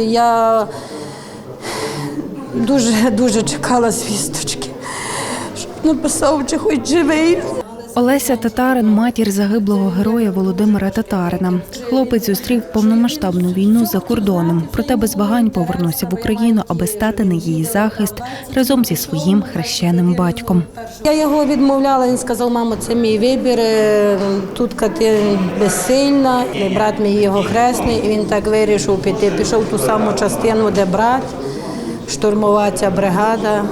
Я дуже дуже чекала звісточки, щоб написав, чи хоч живий. Олеся Татарин, матір загиблого героя Володимира Татарина. Хлопець зустрів повномасштабну війну за кордоном, проте без вагань повернувся в Україну, аби стати на її захист разом зі своїм хрещеним батьком. Я його відмовляла, він сказав, мамо, це мій вибір. е, Тут ти безсильна. Брат мій його хресний, і він так вирішив піти. Пішов ту саму частину, де брат, штурмова ця бригада.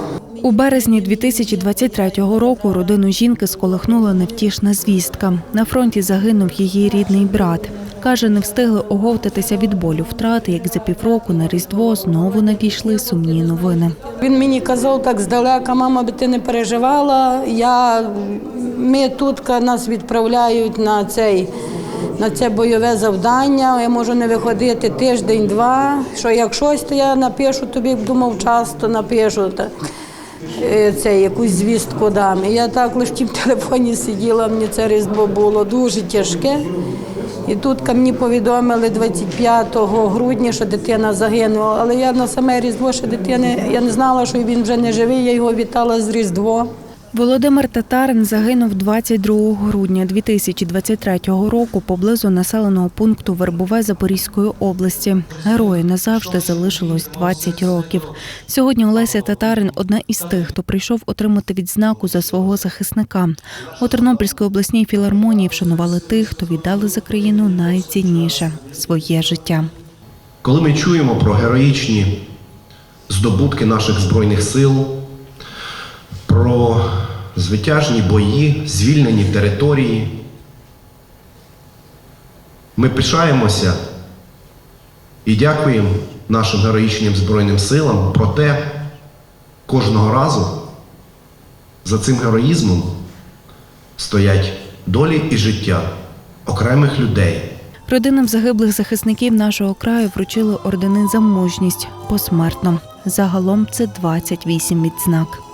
У березні 2023 року родину жінки сколихнула невтішна звістка. На фронті загинув її рідний брат. Каже, не встигли оговтатися від болю втрати, як за півроку на Різдво знову надійшли сумні новини. Він мені казав так здалека, мама, би ти не переживала. Я, ми тут нас відправляють на цей. На це бойове завдання, я можу не виходити тиждень-два. Що як щось, то я напишу тобі, думав, часто напишу це, якусь звістку дам. Я так лише в телефоні сиділа, мені це різдво було дуже тяжке. І тут ко мені повідомили 25 грудня, що дитина загинула. Але я на саме Різдво що дитини, я не знала, що він вже не живий, я його вітала з Різдво. Володимир Татарин загинув 22 грудня 2023 року поблизу населеного пункту Вербове Запорізької області. Герою назавжди залишилось 20 років. Сьогодні Олеся Татарин одна із тих, хто прийшов отримати відзнаку за свого захисника. У Тернопільській обласній філармонії вшанували тих, хто віддали за країну найцінніше своє життя. Коли ми чуємо про героїчні здобутки наших Збройних сил, про звитяжні бої, звільнені території, ми пишаємося і дякуємо нашим героїчним Збройним силам, проте кожного разу за цим героїзмом стоять долі і життя окремих людей. Родинам загиблих захисників нашого краю вручили ордени за мужність посмертно. Загалом це 28 відзнак.